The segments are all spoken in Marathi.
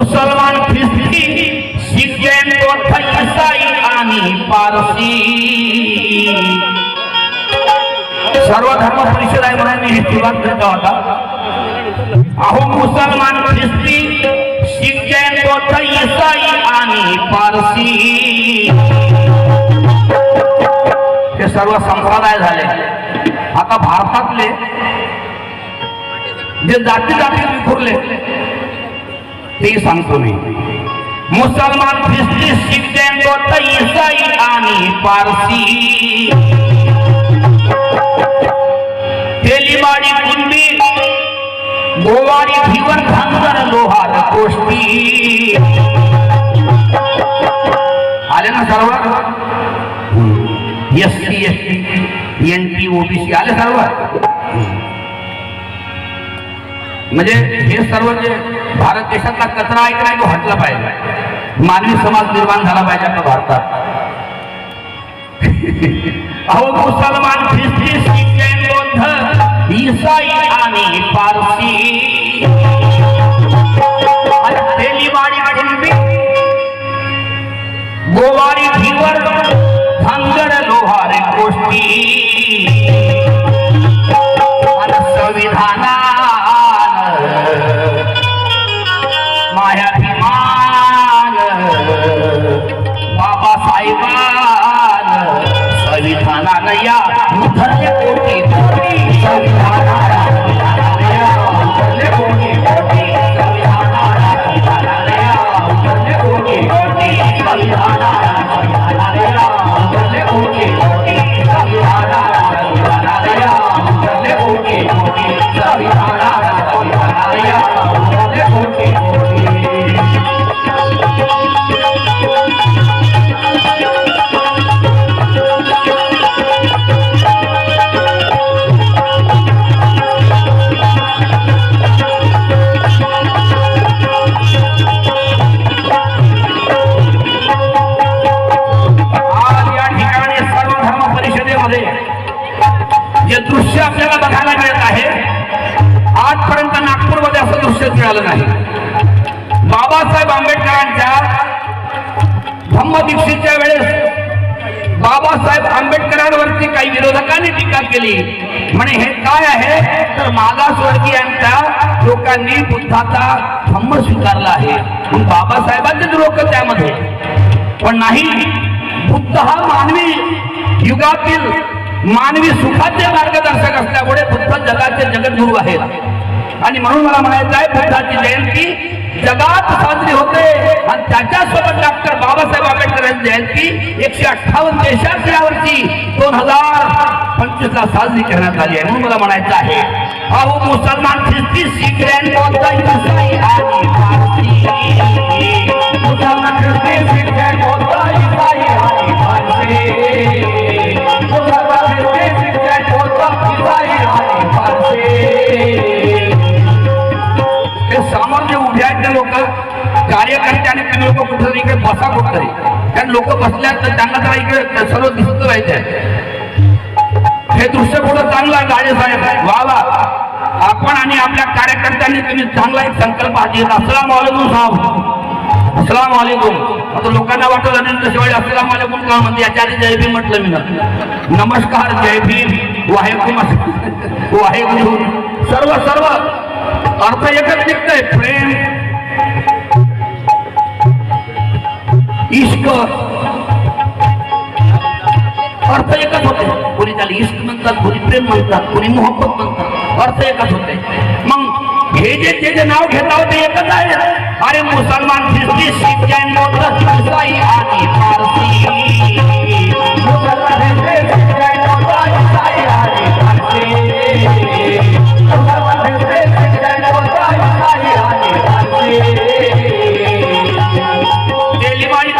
मुसलमान ख्रिस्ती शीख जैन बौद्ध ईसाई आणि पारसी. सर्व धर्म परिषद आहे म्हणून मी हे सुरुवात करता होता अहो मुसलमान ख्रिस्ती शीख जैन बौद्ध ईसाई आणि पारसी. हे सर्व संप्रदाय झाले. आता भारतातले जे जाती जाती विखुरले ते सांगतो मी मुसलमान ख्रिस्ती शीख जैन बौद्ध ईसाई आणि पारसी. तेलीवाडी कुंडी, गोवारी भिवर धांगर लोहार आले ना सर्व S C S T, N T OBC आले सर्व म्हणजे भारत देशातला कचरा आहे की नाही तो हटला पाहिजे. मानवी समाज निर्माण झाला पाहिजे आपल्या भारतात. अहो मुसलमान ख्रिस्ती शीख बौद्ध ईसाई आणि पारसी. आणि गोवारी संविधानानं या आपल्याला बघायला मिळत आहे. आजपर्यंत नागपूरमध्ये असं दृश्य मिळालं नाही. बाबासाहेब आंबेडकरांच्या धम्मदीक्षेच्या वेळेस बाबासाहेब आंबेडकरांवरती काही विरोधकांनी टीका केली. म्हणे हे काय आहे? तर मागासवर्गीयांच्या लोकांनी बुद्धाचा धम्म स्वीकारला आहे. बाबासाहेबांचेच लोक त्यामध्ये. पण नाही बुद्ध हा मानवी युगातील मानवी सुखाचे मार्गदर्शक असल्यामुळे बुद्ध जगाचे जगद्गुरू आहेत. आणि म्हणून मला म्हणायचं आहे बुद्धाची जयंती जगात साजरी होते. आणि त्याच्यासोबत डॉक्टर बाबासाहेब आंबेडकर यांची जयंती एकशे अठ्ठावन्न देशात यावर्षी दोन हजार पंचवीस ला साजरी करण्यात आली आहे. म्हणून मला म्हणायचं आहे अहो मुसलमान ख्रिस्ती हे समोर जे उभे आहेत ते लोक कार्यकर्ते आणि तुम्ही लोक कुठं इकडे बसा कुठं कारण लोक बसल्या तर त्यांना जरा इकडे सर्व दिसत राहायचे हे दृश्य कुठं चांगलं गाडे साहेब? वा वा. आपण आणि आपल्या कार्यकर्त्यांनी तुम्ही चांगला एक संकल्प हाती घेतला. अस्सलाम वालेकुम साहेब. अस्सलाम वालेकुम. आता लोकांना वाटत अनिल शिवाय अस्सलाम वालेकुम का म्हणते? याच्या आधी जय भीम म्हटलं मी नमस्कार जय भीम. वाहेकुम वाहेकुम सर्व सर्व. अर्थ एकच निघतंय. प्रेम इश्क. अर्थ एकच होते. कोणी त्याला इश्क म्हणतात कोणी प्रेम म्हणतात कोणी मोहब्बत म्हणतात. अर्थ एकच होते. मग हे जे जे जे नाव घेत आहोत ते एकच आहे. अरे मुसलमान ख्रिस्ती शीख जैन बौद्ध ईसाई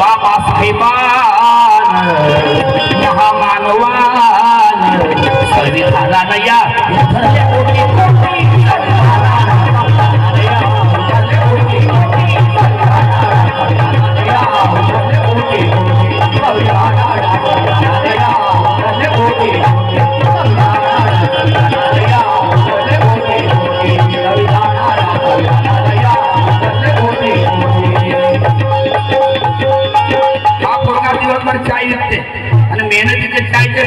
বাবা সেবা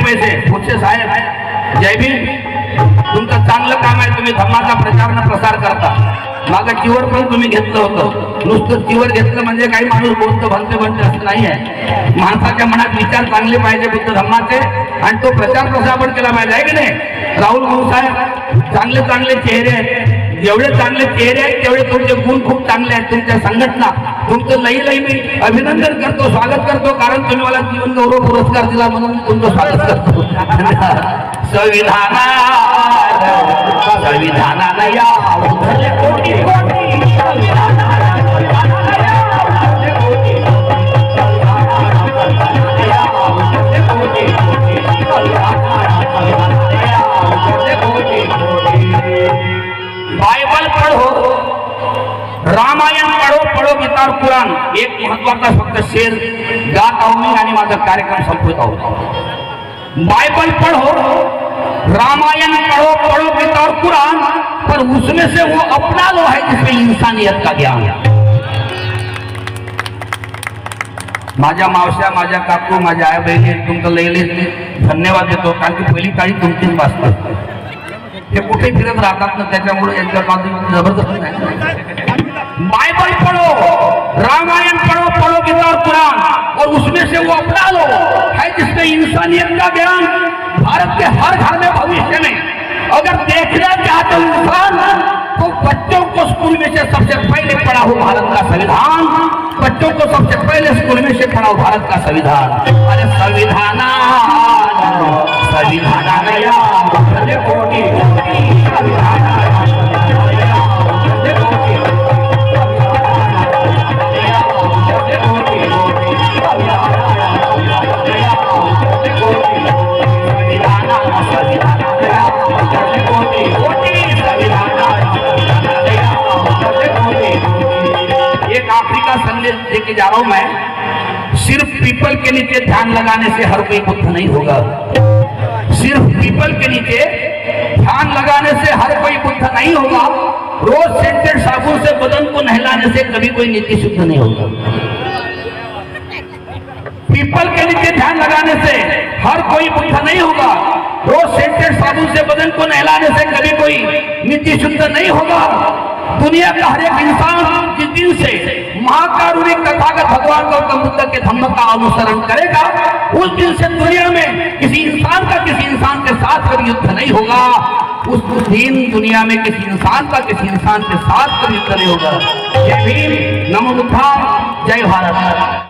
पैसे. संविधाना जय भीम. तुमचं चांगलं काम आहे तुम्ही धम्माचा प्रचार न प्रसार करता. मागं चिवर पण तुम्ही घेतलं होतं. नुसतं चिवर घेतलं म्हणजे काही माणूस बोलतो भलते भलते असं नाही आहे. माणसाच्या मनात विचार चांगले पाहिजे बुद्ध धम्माचे आणि तो प्रचार प्रसार पण केला पाहिजे आहे की नाही? राहुल भाऊ साहेब चांगले चांगले चेहरे आहेत. जेवढे चांगले चेहरे आहेत तेवढे तुमचे गुण खूप चांगले आहेत तुमच्या संघटना. तुमचं लई लई मी अभिनंदन करतो स्वागत करतो कारण तुम्ही मला जीवन गौरव पुरस्कार दिला म्हणून तुमचं स्वागत करतो. संविधाना संविधानाला या. कोटी कोटी एक महत्त्वाचा फक्त शेर गात आहो मी आणि माझा कार्यक्रम संपवत आहोत बायबल पढ़ो रामायण पढ़ो पढ़ो गीता और कुरान पर उसमें से वो अपना लो है जिसमें इंसानियत का ज्ञान है. माझ्या मावश्या माझ्या काकू माझ्या आई बहिणी तुमचं लयले धन्यवाद देतो कारण की पहिली काळी तुमचीच वाचतात ते कुठे फिरत राहतात ना त्याच्यामुळे यांच्या बाजूने जबरदस्त नाही. बायबल पडो से वो अपना लो है जिसमें इंसानियत का ज्ञान भारत के हर घर में भविष्य में अगर देखना चाहते हो इंसान तो बच्चों को स्कूल में से सबसे पहले पढ़ा हो भारत का संविधान बच्चों को सबसे पहले स्कूल में से पढ़ा हो भारत का संविधान अरे संविधान संविधान आखिरी का देके जा रहा हूँ मैं, सिर्फ़ पीपल के नीचे ध्यान लगाने से हर कोई बुद्ध नहीं होगा। सिर्फ़ पीपल के नीचे ध्यान लगाने से हर कोई बुद्ध नहीं होगा। रोज सेंटेड साबुन से बदन को नहलाने से कभी कोई नीति शुद्ध नहीं होगा। पीपल के नीचे ध्यान लगाने से हर कोई बुद्ध नहीं होगा। रोज सेंटेड साबुन से बदन को नहलाने से कभी कोई नीति शुद्ध नहीं होगा। दुनिया का हर एक इंसान जिस दिन से महाकारुणिक तथागत भगवान गौतम बुद्ध के धम्म का अनुसरण करेगा। उस दिन से दुनिया में किसी इंसान का किसी इंसान के साथ कभी युद्ध नहीं होगा। उस दिन दुनिया में किसी इंसान का किसी इंसान के साथ कभी युद्ध नहीं होगा। जय भीम, नमो बुद्धा जय भारत।